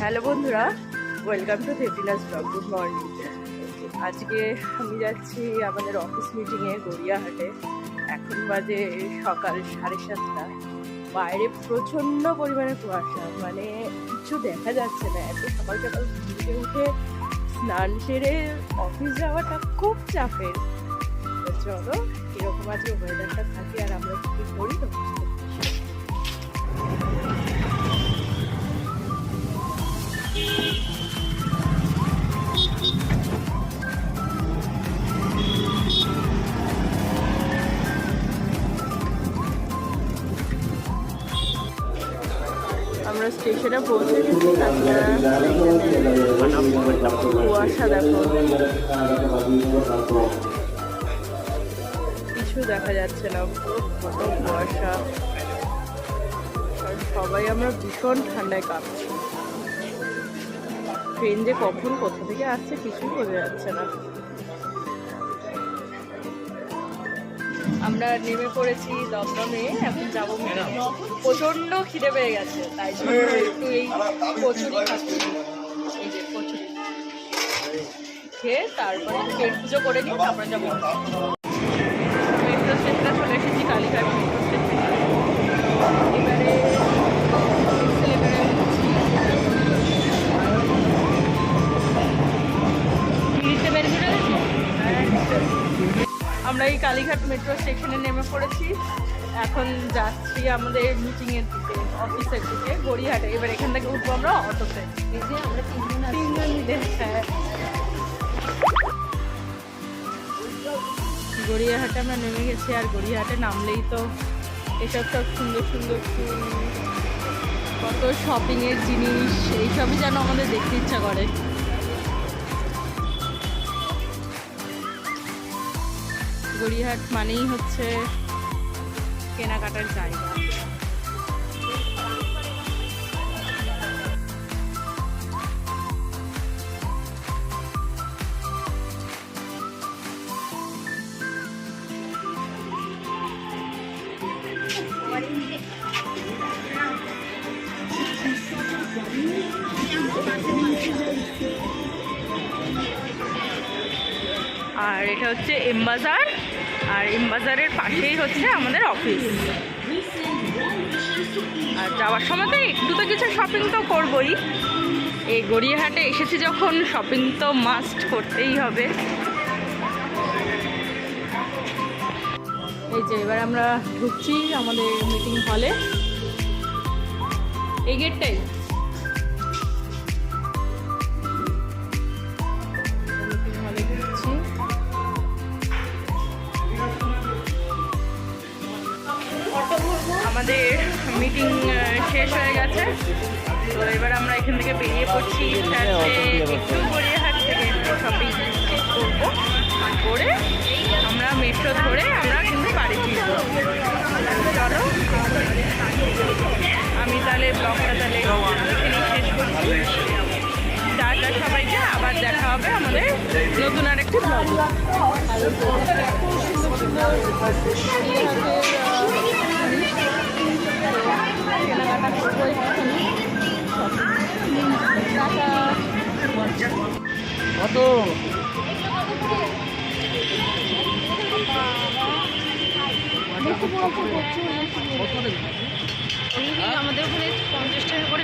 Hello বন্ধুরা welcome to Debina's blog good morning আজকে আমি যাচ্ছি আমাদের অফিস মিটিংয়ে গড়িয়াহাটে। এখন বাজে সকাল সাড়ে সাতটা। বাইরে প্রচণ্ড পরিমাণে কুয়াশা মানে কিছু দেখা যাচ্ছে না। এত সকাল সকাল থেকে উঠে স্নান সেরে অফিস যাওয়াটা খুব চাপের। চলো, এরকম আজকে ওয়েদারটা থাকে আর আমরা কি করি তো স্টেশনে পৌঁছে গেছি কুয়াশা দেখো। কিছু দেখা যাচ্ছে না কত কুয়াশা। সবাই আমরা ভীষণ ঠান্ডায় কাঁপছি। ট্রেন যে কখন কোথা থেকে আসছে কিছুই বোঝা যাচ্ছে না। আমরা নেমে পড়েছি দমদমে এখন যাব প্রচণ্ড খিদে পেয়ে গেছে তাই জন্য একটু এই কচুরি খাচ্ছি। এই যে কচুরি। খেয়ে তারপরে পেট পুজো করে নিই তারপরে যাব। এই কালীঘাট মেট্রো স্টেশনে নেমে পড়েছি। এখন যাচ্ছি আমাদের মিটিংয়ের দিকে অফিসের দিকে গড়িয়াহাটে। এবার এখান থেকে উঠবো আমরা অটোতে। এই যে আমরা তিনজন তিনজন মিলে হ্যাঁ। গড়িয়াহাটে আমরা নেমে গেছি আর গড়িয়াহাটে নামলেই তো এসব সব সুন্দর সুন্দর ফুল কত শপিংয়ের জিনিস এইসবই যেন আমাদের দেখতে ইচ্ছা করে। গড়িয়াহাট মানেই হচ্ছে কেনাকাটার জায়গা। আর এটা হচ্ছে এম বাজার। আর এম বাজারের পাশেই হচ্ছে আমাদের অফিস আর যাওয়ার সময় তো একটু তো কিছু শপিং তো করবই। এই গড়িয়াহাটে এসেছি যখন শপিং তো মাস্ট করতেই হবে। এই যে এবার আমরা ঢুকছি আমাদের মিটিং হলে এই গেটটাই আমাদের মিটিং শেষ হয়ে গেছে। তো এবার আমরা এখান থেকে বেরিয়ে পড়ছি। একটু গড়িয়াহাট থেকে শপিং করব। করে আমরা মেট্রো ধরে আমরা কিন্তু বাড়ি ফিরবো। চলো, আমি তাহলে ব্লগটা তাহলে এখানেই শেষ করছি। টাটা সবাইকে, আবার দেখা হবে আমাদের নতুন আর একটি ব্লগ কেনাকাটা করব কত আমাদের ওখানে পঞ্চাশ টাকা করে